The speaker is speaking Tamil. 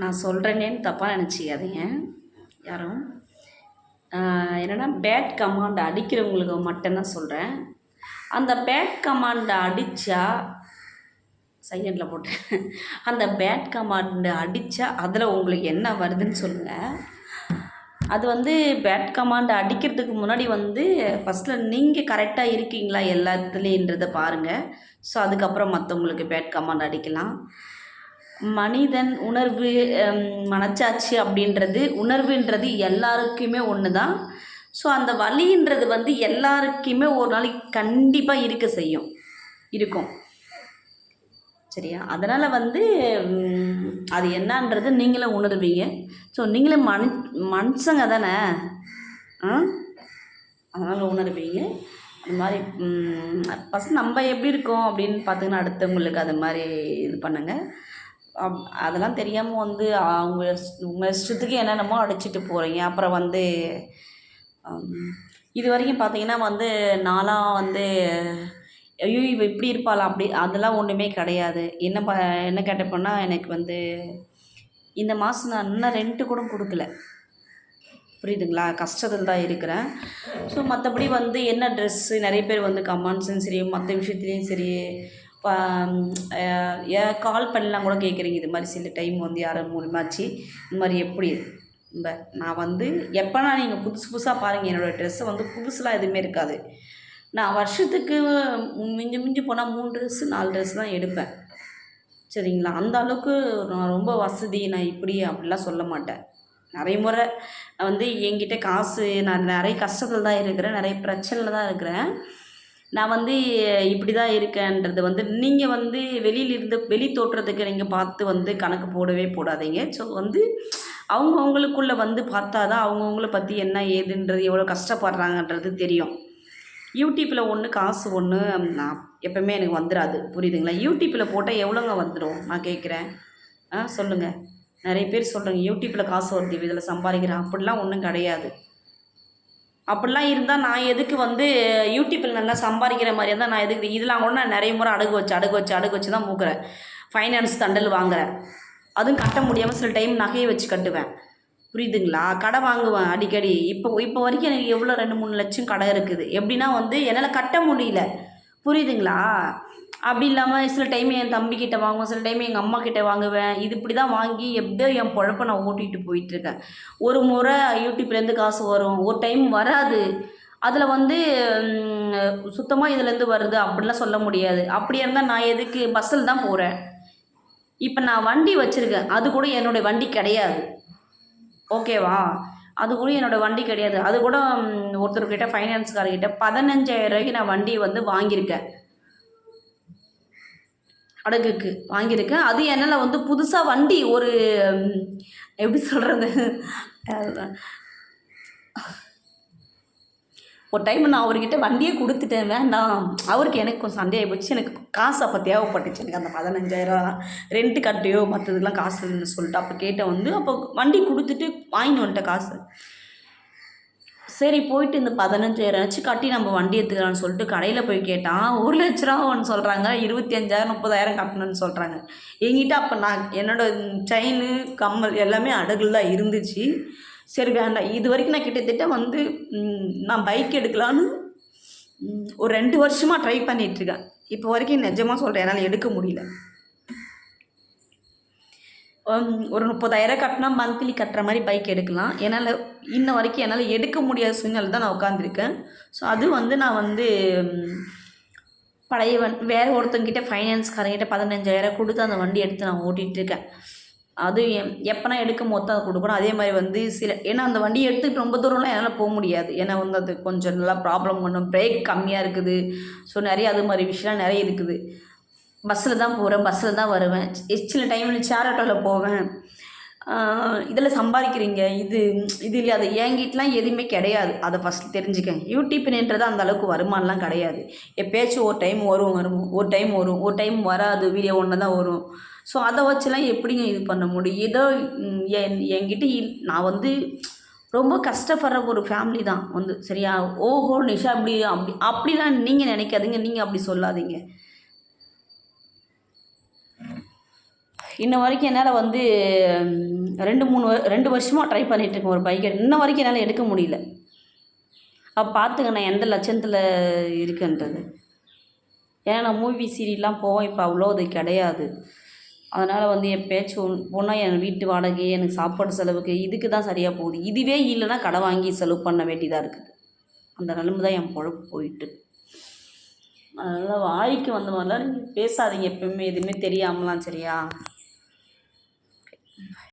நான் சொல்கிறேனேன்னு தப்பாக நினச்சிக்காதீங்க. யாரும் என்னென்னா என்னன்னா பேட் கமாண்ட் அடிக்கிறவங்களுக்கு மட்டும்தான் சொல்கிறேன் அந்த பேட் கமாண்டை அடித்தா சைலண்டில் போட்டேன். அந்த பேட் கமாண்டை அடித்தா அதில் உங்களுக்கு என்ன வருதுன்னு சொல்லுங்கள் அது வந்து பேட் கமாண்ட் அடிக்கிறதுக்கு முன்னாடி வந்து ஃபஸ்ட்டில் நீங்கள் கரெக்டாக இருக்கீங்களா எல்லாத்துலேன்றதை பாருங்கள் ஸோ அதுக்கப்புறம் மற்றவங்களுக்கு பேட் கமாண்ட் அடிக்கலாம். மனிதன் உணர்வு மனச்சாட்சி அப்படின்றது உணர்வுன்றது எல்லாருக்குமே ஒன்று தான் ஸோ அந்த வலின்றது வந்து எல்லாருக்குமே ஒரு நாளைக்கு கண்டிப்பாக இருக்க செய்யும். இருக்கும். சரியா? அதனால் வந்து அது என்னன்றது நீங்களே உணர்வீங்க. ஸோ நீங்களே மனு மனுஷங்க தானே? ஆ அதனால் உணர்வீங்க. அது மாதிரி ஃபஸ்ட் நம்ம எப்படி இருக்கோம் அப்படின்னு பார்த்தீங்கன்னா அடுத்தவங்களுக்கு அது மாதிரி இது பண்ணுங்கள் அதெல்லாம் தெரியாமல் வந்து அவங்க உங்கள் இஷ்டத்துக்கு என்னென்னமோ அடிச்சிட்டு போகிறீங்க அப்புறம் வந்து இது வரைக்கும் பார்த்தீங்கன்னா வந்து நான்லாம் வந்து ஐயோ இவ இப்படி இருப்பாளா? அப்படி அதெல்லாம் ஒன்றுமே கிடையாது. என்ன ப என்ன கேட்டப்போனா எனக்கு வந்து இந்த மாதம் நான் இன்னும் ரெண்ட்டு கூட கொடுக்கல. புரியுதுங்களா? கஷ்டத்தில் தான் இருக்கிறேன். ஸோ மற்றபடி வந்து என்ன ட்ரெஸ்ஸு நிறைய பேர் வந்து கமெண்ட்ஸும் சரி மற்ற விஷயத்துலேயும் சரி கால் பண்ணலாம் கூட கேட்குறீங்க. இது மாதிரி சில டைம் வந்து யாரும் மூலியமாச்சு இந்த மாதிரி எப்படி இந்த நான் வந்து எப்போனா நீங்கள் புதுசு புதுசாக பாருங்கள் என்னோடய ட்ரெஸ்ஸு வந்து புதுசுலாம் எதுவுமே இருக்காது. நான் வருஷத்துக்கு மிஞ்சி மிஞ்சி போனால் மூணு ட்ரெஸ்ஸு நாலு ட்ரெஸ் தான் எடுப்பேன். சரிங்களா? அந்த அளவுக்கு நான் ரொம்ப வசதி நான் இப்படி அப்படிலாம் சொல்ல மாட்டேன். நிறைய முறை நான் வந்து என்கிட்ட காசு நான் நிறைய கஷ்டத்தில் தான் இருக்கிறேன். நிறைய பிரச்சனையில் தான் இருக்கிறேன். நான் வந்து இப்படி தான் இருக்கேன்றது வந்து நீங்கள் வந்து வெளியில இருந்து வெளி தோற்றத்துக்கு நீங்கள் பார்த்து வந்து கணக்கு போடவே போடாதீங்க. ஸோ வந்து அவங்கவுங்களுக்குள்ளே வந்து பார்த்தா தான் அவங்கவுங்கள பற்றி என்ன ஏதுன்றது எவ்வளோ கஷ்டப்படுறாங்கன்றது தெரியும். யூடியூப்பில் ஒன்று காசு ஒன்று நான் எப்பவுமே எனக்கு வந்துடாது புரியுதுங்களா? யூடியூப்பில் போட்டால் எவ்வளோங்க வந்துடும் நான் கேட்குறேன் ஆ சொல்லுங்கள் நிறைய பேர் சொல்கிறேங்க யூடியூப்பில் காசு வருது இதில் சம்பாதிக்கிறேன். அப்படிலாம் ஒன்றும் கிடையாது. அப்படிலாம் இருந்தால் நான் எதுக்கு வந்து யூடியூப்பில் நல்லா சம்பாதிக்கிற மாதிரி இருந்தால் நான் எதுக்கு இதெல்லாம் கூட நான் நிறைய முறை அடகு வச்சு அடகு வச்சு அடகு வச்சு தான் மூக்குறேன். ஃபைனான்ஸ் தண்டல் வாங்குறேன். அதுவும் கட்ட முடியாமல் சில டைம் நகையை வச்சு கட்டுவேன். புரியுதுங்களா? கடை வாங்குவேன் அடிக்கடி. இப்போ இப்போ வரைக்கும் எனக்கு எவ்வளோ ரெண்டு மூணு லட்சம் கடை இருக்குது. எப்படின்னா வந்து என்னால் கட்ட முடியல. புரியுதுங்களா? அப்படி இல்லாமல் சில டைம் என் தம்பிக்கிட்ட வாங்குவேன் சில டைம் எங்கள் அம்மா கிட்ட வாங்குவேன். இது இப்படி தான் வாங்கி எப்படியோ என் பொழப்ப நான் ஓட்டிகிட்டு போயிட்டுருக்கேன் ஒரு முறை யூடியூப்லேருந்து காசு வரும். ஒரு டைம் வராது. அதில் வந்து சுத்தமாக இதுலேருந்து வருது. அப்படிலாம் சொல்ல முடியாது. அப்படியா இருந்தால் நான் எதுக்கு? பஸ்ஸில் தான் போகிறேன் இப்போ நான் வண்டி வச்சுருக்கேன். அது கூட என்னுடைய வண்டி கிடையாது. ஓகேவா அது கூட என்னோடய வண்டி கிடையாது. அது கூட ஒருத்தர்கிட்ட ஃபைனான்ஸ்காரர்கிட்ட பதினஞ்சாயிரம் ரூபாய்க்கு நான் வண்டி வந்து வாங்கியிருக்கேன். அடகுக்கு வாங்கியிருக்கேன். அது என்னால் வந்து புதுசாக வண்டி ஒரு எப்படி சொல்கிறது அதுதான் ஒரு டைம் நான் அவர்கிட்ட வண்டியே கொடுத்துட்டேன் வேண்டாம். அவருக்கு எனக்கு கொஞ்சம் சண்டையாக போச்சு. எனக்கு காசு அப்போ தேவைப்பட்டுச்சு. எனக்கு அந்த பதினஞ்சாயிரம் ரெண்ட்டு கட்டையோ மற்றதுக்கெலாம் காசு இல்லைன்னு சொல்லிட்டு அப்போ கேட்டேன் வந்து அப்போ வண்டி கொடுத்துட்டு வாங்கிட்டு வந்துட்டேன் காசு. சரி போயிட்டு இந்த பதினஞ்சாயிரம் வச்சு கட்டி நம்ம வண்டி எடுத்துக்கலாம்னு சொல்லிட்டு கடையில் போய் கேட்டான். ஒரு லட்ச ரூபா ஒன்று சொல்கிறாங்க இருபத்தி அஞ்சாயிரம் முப்பதாயிரம் கட்டணும்னு சொல்கிறாங்க எங்கிட்ட அப்போ நான் என்னோட செயின் கம்மல் எல்லாமே அடகுல தான் இருந்துச்சு. சரி வேண்டாம். இது வரைக்கும் நான் கிட்டத்தட்ட வந்து நான் பைக் எடுக்கலான்னு ஒரு ரெண்டு வருஷமாக ட்ரை பண்ணிகிட்ருக்கேன் இப்போ வரைக்கும் நிஜமாக சொல்கிறேன் என்னால் எடுக்க முடியல. ஒரு முப்பதாயிரம் கட்டினா மந்த்லி கட்டுற மாதிரி பைக் எடுக்கலாம். என்னால் இன்ன வரைக்கும் என்னால் எடுக்க முடியாத சூழ்நிலை தான் நான் உட்காந்துருக்கேன் ஸோ அது வந்து நான் வந்து பழைய வண் வேறு ஒருத்தங்கிட்ட ஃபைனான்ஸ்காரங்கிட்ட பதினஞ்சாயிரம் கொடுத்து அந்த வண்டி எடுத்து நான் ஓட்டிகிட்டு இருக்கேன். அது எப்போனா எடுக்கும் போது அதை கொடுக்கணும். அதே மாதிரி வந்து சில ஏன்னா அந்த வண்டியை எடுத்துகிட்டு ரொம்ப தூரம்லாம் என்னால் போக முடியாது. ஏன்னா வந்து அது கொஞ்சம் நல்லா ப்ராப்ளம் பண்ணும். பிரேக் கம்மியாக இருக்குது. ஸோ நிறைய அது மாதிரி விஷயம்லாம் நிறைய இருக்குது. பஸ்ஸில் தான் போகிறேன் பஸ்ஸில் தான் வருவேன். சில டைமில் சேர் ஆட்டோவில் போவேன். இதில் சம்பாதிக்கிறீங்க. இது இது இல்லை. அது என்கிட்டலாம் எதுவுமே கிடையாது. அதை ஃபஸ்ட் தெரிஞ்சுக்கங்க. யூடியூப்ன்றது அந்த அளவுக்கு வருமானம்லாம் கிடையாது. எப்பயாச்சும் ஒரு டைம் வரும் வரும். ஒரு டைம் வரும். ஒரு டைம் வராது. வீடியோ ஒன்று தான் வரும். ஸோ அதை வச்சுலாம் எப்படிங்க இது பண்ண முடியும்? ஏதோ என் என்கிட்ட இல்- நான் வந்து ரொம்ப கஷ்டப்படுற ஒரு ஃபேமிலி தான் வந்து சரியா? ஓஹோ நிஷா அப்படி அப்படி அப்படிலாம் நீங்கள் நினைக்காதீங்க. நீங்கள் அப்படி சொல்லாதீங்க. இன்ன வரைக்கும் என்னால் வந்து ரெண்டு மூணு வ- ரெண்டு வருஷமாக ட்ரை பண்ணிகிட்ருக்கேன் ஒரு பைக்கை இன்ன வரைக்கும் என்னால் எடுக்க முடியல. அப்போ பார்த்துங்க நான் எந்த லட்சத்தில் இருக்குன்றது. ஏன்னா நான் மூவி சீரியல்லாம் போவேன் இப்போ அவ்வளோ அது கிடையாது. அதனால் வந்து என் பேச்சு ஒன் போனால் என் வீட்டு வாடகை எனக்கு சாப்பாடு செலவுக்கு இதுக்கு தான் சரியாக போகுது. இதுவே இல்லைன்னா கடை வாங்கி செலவு பண்ண வேண்டியதாக இருக்குது. அந்த நிலைமை தான் என் பொழப்பு போயிட்டு. அதனால் வாய்க்கு வந்த மாதிரிலாம் நீங்கள் பேசாதீங்க. எப்பவுமே எதுவுமே தெரியாமலாம் சரியா?